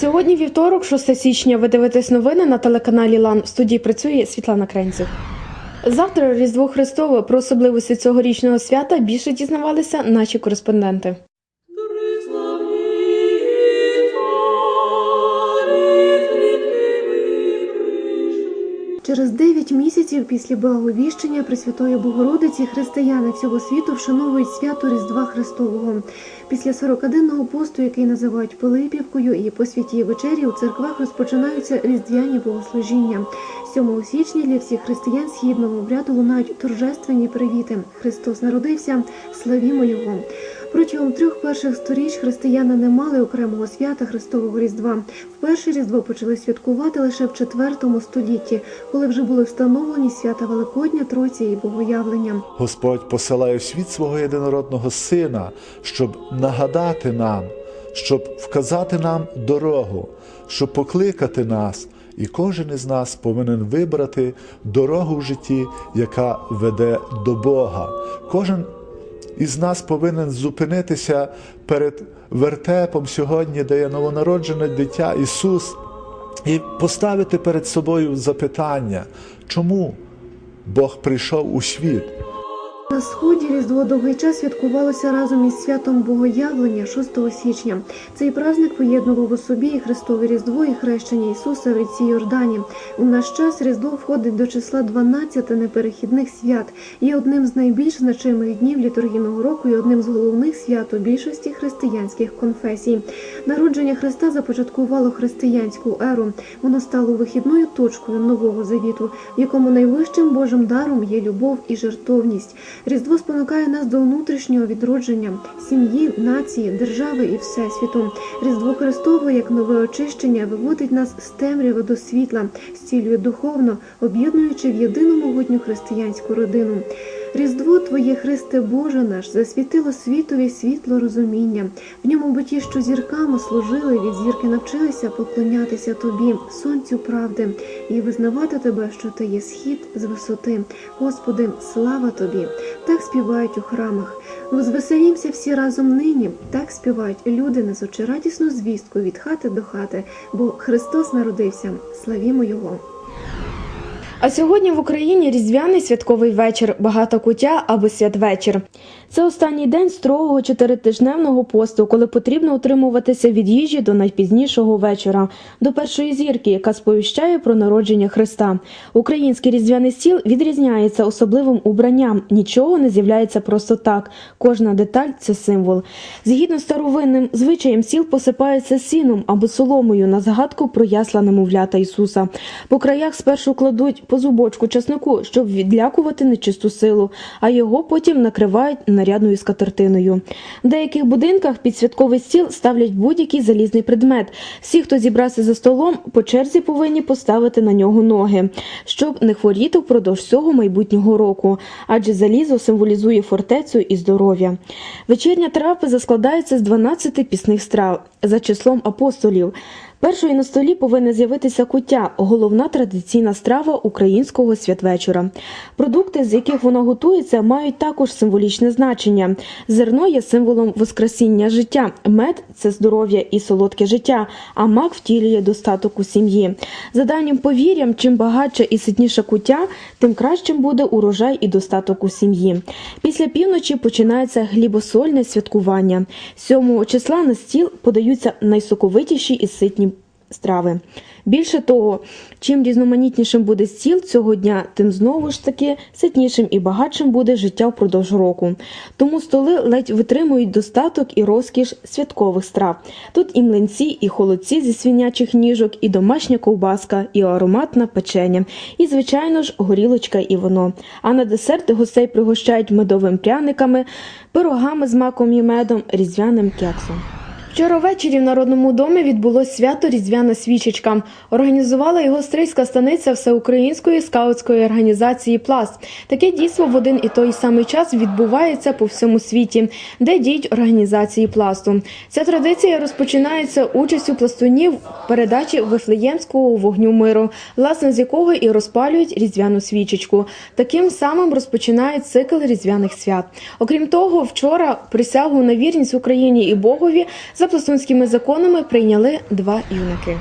Сьогодні вівторок, 6 січня. Ви дивитесь новини на телеканалі Лан. В студії працює Світлана Кренців. Завтра Різдво Христове про особливості цьогорічного свята більше дізнавалися наші кореспонденти. Через 9 місяців після благовіщення Пресвятої Богородиці християни всього світу вшановують свято Різдва Христового. Після 40-денного посту, який називають Пилипівкою, і по святій вечері у церквах розпочинаються різдвяні богослужіння. 7 січня для всіх християн східного обряду лунають торжественні привіти. Христос народився, славімо Його. Протягом трьох перших сторіч християни не мали окремого свята Христового Різдва. Вперше Різдво почали святкувати лише в IV столітті, коли вже були встановлені свята Великодня, Тройці і Богоявлення. Господь посилає в світ свого єдинородного Сина, щоб нагадати нам, щоб вказати нам дорогу, щоб покликати нас. І кожен із нас повинен вибрати дорогу в житті, яка веде до Бога. Кожен із нас повинен зупинитися перед вертепом сьогодні, де є новонароджене дитя Ісус, і поставити перед собою запитання, чому Бог прийшов у світ. Сході Різдво довгий час святкувалося разом із святом Богоявлення 6 січня. Цей праздник поєднував у собі і Христове Різдво, і хрещення Ісуса в ріці Йордані. У наш час Різдво входить до числа 12 неперехідних свят. Є одним з найбільш значимих днів літургійного року і одним з головних свят у більшості християнських конфесій. Народження Христа започаткувало християнську еру. Воно стало вихідною точкою нового завіту, в якому найвищим Божим даром є любов і жертовність. Різдво спонукає нас до внутрішнього відродження сім'ї, нації, держави і всесвіту. Різдво Христове, як нове очищення, виводить нас з темряви до світла, зцілює духовно, об'єднуючи в єдину могутню християнську родину. Різдво Твоє Христе Боже наш засвітило світові світло розуміння. В ньому би ті, що зірками служили, від зірки навчилися поклонятися Тобі, сонцю правди, і визнавати Тебе, що Ти є схід з висоти. Господи, слава Тобі! Так співають у храмах. Возвеселімся всі разом нині. Так співають люди, несучи радісну звістку від хати до хати, бо Христос народився. Славімо Його! А сьогодні в Україні різдвяний святковий вечір, багато куття або святвечір. Це останній день строгого чотиритижневного посту, коли потрібно утримуватися від їжі до найпізнішого вечора, до першої зірки, яка сповіщає про народження Христа. Український різдвяний стіл відрізняється особливим убранням. Нічого не з'являється просто так. Кожна деталь це символ. Згідно з старовинним звичаєм, стіл посипається сіном або соломою на згадку про ясла немовлята Ісуса. По краях спершу кладуть по зубочку часнику, щоб відлякувати нечисту силу, а його потім накривають нарядною скатертиною. В деяких будинках під святковий стіл ставлять будь-який залізний предмет. Всі, хто зібрався за столом, по черзі повинні поставити на нього ноги, щоб не хворіти впродовж всього майбутнього року, адже залізо символізує фортецю і здоров'я. Вечірня трапеза складається з 12 пісних страв за числом апостолів. Першою на столі повинна з'явитися куття, головна традиційна страва українського святвечора. Продукти, з яких воно готується, мають також символічне значення. Зерно є символом воскресіння життя, мед це здоров'я і солодке життя, а мак втілює достаток у сім'ї. За давнім повір'ям, чим багатше і ситніше куття, тим кращим буде урожай і достаток у сім'ї. Після півночі починається глібосольне святкування. 7 числа на стіл подаються найсоковитіші і ситні страви. Більше того, чим різноманітнішим буде стіл цього дня, тим знову ж таки ситнішим і багатшим буде життя впродовж року. Тому столи ледь витримують достаток і розкіш святкових страв. Тут і млинці, і холодці зі свинячих ніжок, і домашня ковбаска, і ароматна печення, і, звичайно ж, горілочка і вино. А на десерти гостей пригощають медовими пряниками, пирогами з маком і медом, різдвяним кексом. Вчора ввечері в Народному домі відбулось свято Різдвяна свічечка. Організувала його стрийська станиця Всеукраїнської скаутської організації Пласт. Таке дійство в один і той самий час відбувається по всьому світі, де діють організації пласту. Ця традиція розпочинається участю пластунів в передачі Вифлеємського вогню миру, власне з якого і розпалюють різдвяну свічечку. Таким самим розпочинають цикл різдвяних свят. Окрім того, вчора присягу на вірність Україні і Богові За пластунськими законами прийняли два юнаки.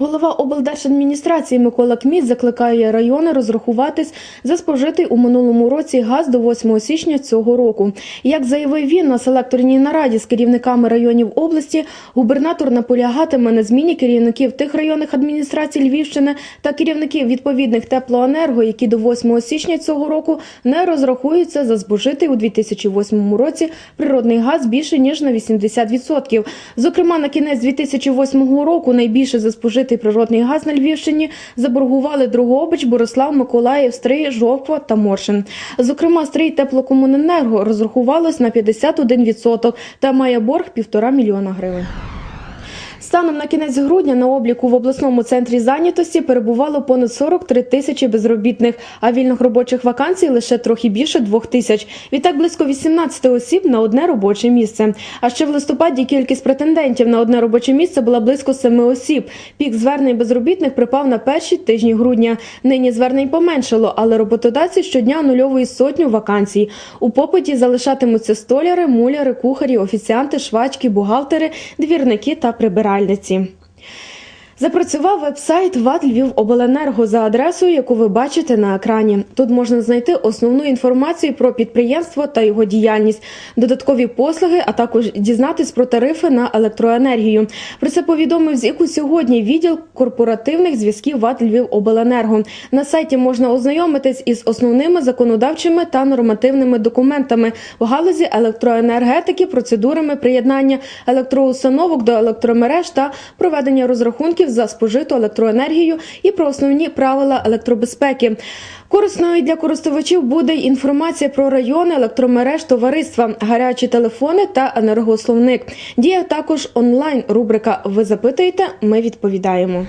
Голова облдержадміністрації Микола Кміт закликає райони розрахуватись за спожитий у минулому році газ до 8 січня цього року. Як заявив він на селекторній нараді з керівниками районів області, губернатор наполягатиме на зміні керівників тих районних адміністрацій Львівщини та керівників відповідних теплоенерго, які до 8 січня цього року не розрахуються за збожитий у 2008 році природний газ більше ніж на 80%. Зокрема, на кінець 2008 року найбільше за спожитий природний газ на Львівщині заборгували Другобич, Борислав, Миколаїв, Стрий, Жовква та Моршин. Зокрема, Стрий теплокомуненерго розрахувалось на 51% та має борг півтора мільйона гривень. Станом на кінець грудня на обліку в обласному центрі зайнятості перебувало понад 43 тисячі безробітних, а вільних робочих вакансій лише трохи більше двох тисяч. Відтак близько 18 осіб на одне робоче місце. А ще в листопаді кількість претендентів на одне робоче місце була близько 7 осіб. Пік звернень безробітних припав на перші тижні грудня. Нині звернень поменшало, але роботодавці щодня анульовують сотню вакансій. У попиті залишатимуться столяри, муляри, кухарі, офіціанти, швачки, бухгалтери, двірники та прибиральниці. Запрацював веб-сайт ВАД Львівобленерго за адресою, яку ви бачите на екрані. Тут можна знайти основну інформацію про підприємство та його діяльність, додаткові послуги, а також дізнатись про тарифи на електроенергію. Про це повідомив ЗІКу сьогодні відділ корпоративних зв'язків ВАД Львівобленерго. На сайті можна ознайомитись із основними законодавчими та нормативними документами в галузі електроенергетики, процедурами приєднання електроустановок до електромереж та проведення розрахунків за спожиту електроенергію і про основні правила електробезпеки. Корисною для користувачів буде й інформація про райони електромереж товариства, гарячі телефони та енергословник. Діє також онлайн рубрика Ви запитуєте, ми відповідаємо.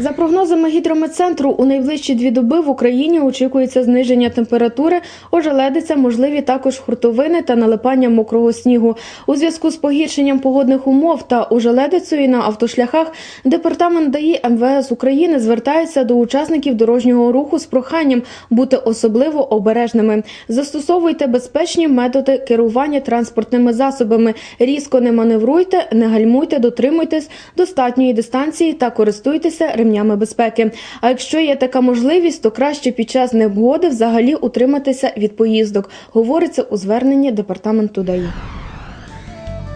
За прогнозами гідрометцентру, у найближчі дві доби в Україні очікується зниження температури, ожеледиця, можливі також хуртовини та налипання мокрого снігу. У зв'язку з погіршенням погодних умов та ожеледицею на автошляхах департамент ДАІ МВС України звертається до учасників дорожнього руху з проханням бути особливо обережними. Застосовуйте безпечні методи керування транспортними засобами. Різко не маневруйте, не гальмуйте, дотримуйтесь достатньої дистанції та користуйтеся ремнями безпеки. А якщо є така можливість, то краще під час негоди взагалі утриматися від поїздок, говориться у зверненні департаменту ДАІ.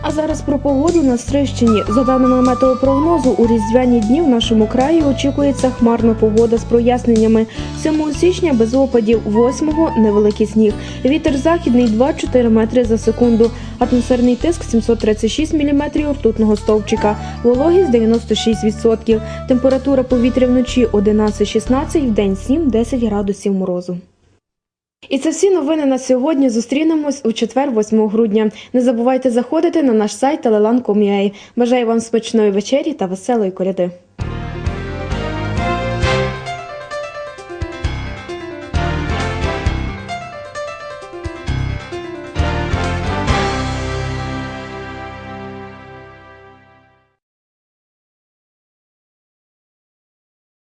А зараз про погоду на Стрищині. За даними метеопрогнозу, у різдвяні дні в нашому краї очікується хмарна погода з проясненнями. 7 січня без опадів, 8-го невеликий сніг. Вітер західний 2-4 метри за секунду. Атмосферний тиск 736 мм ртутного стовпчика. Вологість 96%. Температура повітря вночі 11-16, в день 7-10 градусів морозу. І це всі новини на сьогодні. Зустрінемось у четвер, 8 грудня. Не забувайте заходити на наш сайт telelan.com.ua. Бажаю вам смачної вечері та веселої коляди.